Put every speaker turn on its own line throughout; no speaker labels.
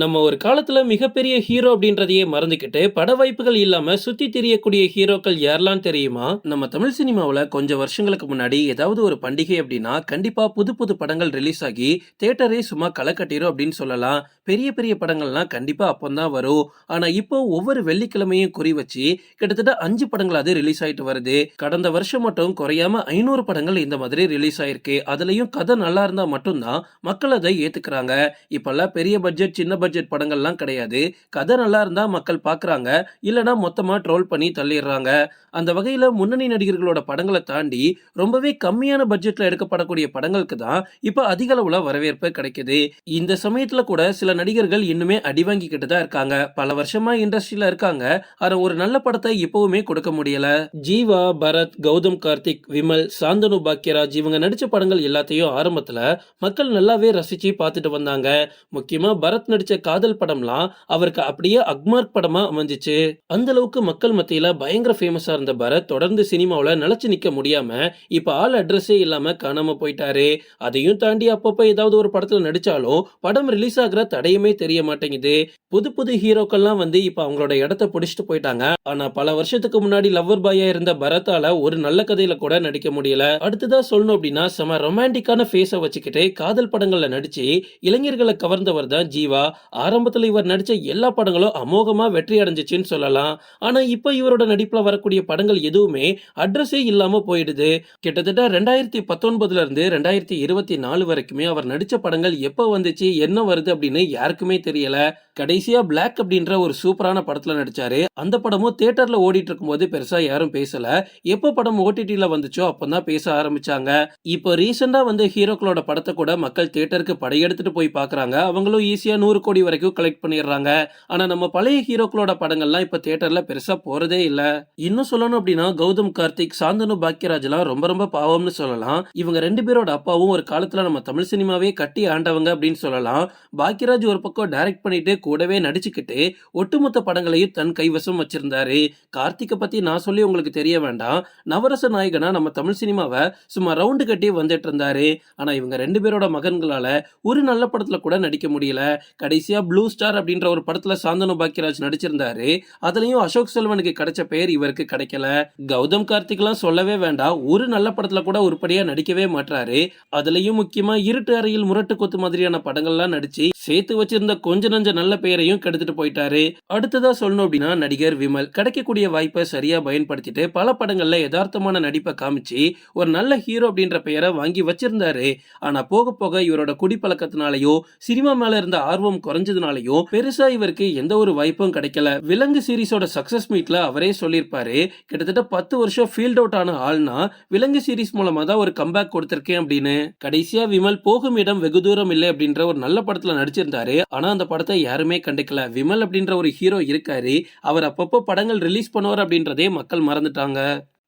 நம்ம ஒரு காலத்தில் மிகப்பெரிய ஹீரோ அப்படின்றதையே மறந்துக்கிட்டு பட வாய்ப்புகள் இல்லாமல் சுற்றி தெரியக்கூடிய ஹீரோக்கள் யாரெல்லாம் தெரியுமா? நம்ம தமிழ் சினிமாவில் கொஞ்சம் வருஷங்களுக்கு முன்னாடி ஏதாவது ஒரு பண்டிகை அப்படின்னா கண்டிப்பாக புது புது படங்கள் ரிலீஸ் ஆகி தியேட்டரே சும்மா களை கட்டிரும் அப்படின்னு சொல்லலாம். பெரிய பெரிய படங்கள்லாம் கண்டிப்பாக அப்போ தான் வரும். ஆனால் இப்போ ஒவ்வொரு வெள்ளிக்கிழமையும் குறி வச்சு கிட்டத்தட்ட அஞ்சு படங்களாவது ரிலீஸ் ஆகிட்டு வருது. கடந்த வருஷம் மட்டும் குறையாம ஐநூறு படங்கள் இந்த மாதிரி ரிலீஸ் ஆயிருக்கு. அதுலேயும் கதை நல்லா இருந்தால் மட்டும்தான் மக்கள் அதை ஏற்றுக்கிறாங்க இப்போல்லாம் பெரிய பட்ஜெட் சின்ன பட்ஜெட் படங்கள்லாம் கிடையாது. கதை நல்லா இருந்தால் மக்கள் பார்க்குறாங்க இல்லைனா மொத்தமாக ட்ரோல் பண்ணி தள்ளிடுறாங்க. அந்த வகையில் முன்னணி நடிகர்களோட படங்களை தாண்டி ரொம்பவே கம்மியான பட்ஜெட்டில் எடுக்கப்படக்கூடிய படங்களுக்கு தான் இப்போ அதிக அளவுல வரவேற்பு கிடைக்குது. இந்த சமயத்தில் கூட சில நடிகர்கள் இன்னுமே அடி வாங்கிக்கிட்டு தான் இருக்காங்க. பல வருஷமா இண்டஸ்ட்ரியில் இருக்காங்க. ஆனால் ஒரு நல்ல படத்தை இப்போவுமே கொடுக்க முடியல. ஜீவா பரத் கௌதம் கார்த்திக் விமல் சாந்தனு பாக்யராஜ் இவங்க நடிச்ச படங்கள் எல்லாத்தையும் ஆரம்பத்துல மக்கள் நல்லாவே ரசிச்சு பார்த்துட்டு வந்தாங்க. முக்கியமா பரத் நடிச்ச காதல் படம்லாம் அவருக்கு அப்படியே அக்மார்க் படமா அமைஞ்சிச்சு. அந்த அளவுக்கு மக்கள் மத்தியில பயங்கர ஃபேமஸா இருந்த பரத் தொடர்ந்து சினிமாவில் நிலைச்சு நிக்க முடியாம இப்ப ஆள் அட்ரஸே இல்லாம காணாம போயிட்டாரு. அதையும் தாண்டி அப்பப்ப ஏதாவது ஒரு படத்துல நடிச்சாலும் படம் ரிலீஸ் ஆகுற தடையுமே தெரிய மாட்டேங்குது. புது புது ஹீரோக்கள்லாம் வந்து இப்ப அவங்களோட இடத்த பிடிச்சிட்டு போயிட்டாங்க. ஆனா பல வருஷத்துக்கு முன்னாடி லவ்வர் பாயா இருந்த பரத்தால ஒரு நல்ல கதையில கூட நடிக்க முடியல. அடுத்ததா சொல்லணும் அப்படின்னா செம ரொமான்டிக்கான ஃபேஸை வச்சுக்கிட்டு காதல் படங்கள்ல நடிச்சு இளைஞர்களை கவர்ந்தவர் தான் ஜீவா. ஆரம்பத்துல இவர் நடிச்ச எல்லா படங்களும் அமோகமா வெற்றி அடைஞ்சிச்சுன்னு சொல்லலாம். ஆனா இப்ப இவரோட நடிப்புல வரக்கூடிய படங்கள் எதுவுமே அட்ரஸே இல்லாம போயிடுது. கிட்டத்தட்ட ரெண்டாயிரத்தி பத்தொன்பதுல இருந்து ரெண்டாயிரத்தி இருபத்தி நாலு வரைக்குமே அவர் நடிச்ச படங்கள் எப்ப வந்துச்சு என்ன வருது அப்படின்னு யாருக்குமே தெரியல. கடைசியா பிளாக் அப்படின்ற ஒரு சூப்பரான படத்துல நடிச்சாரு. அந்த படமும் தியேட்டர்ல ஓடிட்டு இருக்கும்போது பெருசா யாரும் பேசல. எப்போ படம் ஓடிடியில் வந்துச்சோ அப்பதான் பேச ஆரம்பிச்சாங்க. இப்போ ரீசெண்டாக வந்து ஹீரோக்களோட படத்தை கூட மக்கள் தியேட்டருக்கு படையெடுத்துட்டு போய் பாக்குறாங்க. அவங்களும் ஈஸியா நூறு கோடி வரைக்கும் கலெக்ட் பண்ணிடுறாங்க. ஆனா நம்ம பழைய ஹீரோக்களோட படங்கள்லாம் இப்ப தியேட்டர்ல பெருசா போறதே இல்ல. இன்னும் சொல்லணும் அப்படின்னா கௌதம் கார்த்திக் சாந்தனு பாக்யராஜ் எல்லாம் ரொம்ப ரொம்ப பாவம்னு சொல்லலாம். இவங்க ரெண்டு பேரோட அப்பாவும் ஒரு காலத்துல நம்ம தமிழ் சினிமாவே கட்டி ஆண்டவங்க அப்படின்னு சொல்லலாம். பாக்யராஜ் ஒரு பக்கம் டைரக்ட் பண்ணிட்டு கூடவே நடிச்சுக்கிட்டு ஒட்டுமொத்த படங்களையும் தன் கைவசம் வச்சிருந்தாரு. கார்த்திகை பத்தி நான் சொல்லி உங்களுக்கு தெரிய வேண்டாம். நவரச நாயகனா நம்ம தமிழ் சினிமாவை சும்மா ரவுண்டு கட்டி வந்துட்டு இருந்தாரு. ஆனா இவங்க ரெண்டு பேரோட மகன்களால ஒரு நல்ல படத்துல கூட நடிக்க முடியல. கடைசியாக ப்ளூ ஸ்டார் அப்படின்ற ஒரு படத்தில் சாந்தனு பாக்யராஜ் நடிச்சிருந்தாரு. அதுலயும் அசோக் செல்வனுக்கு கிடைச்ச பெயர் இவருக்கு கிடைக்கல. கௌதம் கார்த்திக்லாம் சொல்லவே வேண்டாம். ஒரு நல்ல படத்துல கூட உருப்படியாக நடிக்கவே மாட்டாரு அதுலயும் முக்கியமா இருட்டு அறையில் முரட்டு கொத்து மாதிரியான படங்கள்லாம் நடிச்சு சேர்த்து வச்சிருந்த கொஞ்ச நஞ்ச நல்ல பெயரையும் கெடுத்துட்டு போயிட்டாரு. அடுத்ததா சொல்லணும் அப்படின்னா நடிகர் விமல். கிடைக்கக்கூடிய வாய்ப்பை சரியா பயன்படுத்திட்டு பல படங்கள்ல யதார்த்தமான நடிப்பை காமிச்சு ஒரு நல்ல ஹீரோ அப்படின்ற பெயரை வாங்கி வச்சிருந்தாரு. ஆனா போக போக இவரோட குடிப்பழக்கத்தினாலேயோ சினிமா மேல இருந்த ஆர்வம் குறைஞ்சதுனாலையும் பெருசா இவருக்கு எந்த ஒரு வாய்ப்பும் கிடைக்கல. விலங்கு சீரிஸோட சக்சஸ் மீட்ல அவரே சொல்லியிருப்பாரு கிட்டத்தட்ட பத்து வருஷம் ஃபீல்ட் அவுட் ஆன ஆள்னா விலங்கு சீரிஸ் மூலமா தான் ஒரு கம்பேக் கொடுத்திருக்கேன் அப்படின்னு. கடைசியா விமல் போகும் இடம் வெகு தூரம் இல்லை அப்படின்ற ஒரு நல்ல படத்துல நடிச்சிருந்தாரு. ஆனா அந்த படத்தை யாருமே கண்டுக்கல. விமல் அப்படின்ற ஒரு ஹீரோ இருக்காரு. அவர் அப்பப்போ படங்கள் ரிலீஸ் பண்ணுவார் அப்படின்றதே மக்கள் மறந்துட்டாங்க.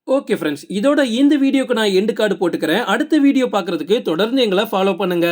ஓகே ஃப்ரெண்ட்ஸ் இதோட இந்த வீடியோக்கு நான் எண்டு கார்டு போட்டுக்கிறேன். அடுத்த வீடியோ பார்க்கறதுக்கு தொடர்ந்து எங்களை ஃபாலோ பண்ணுங்க.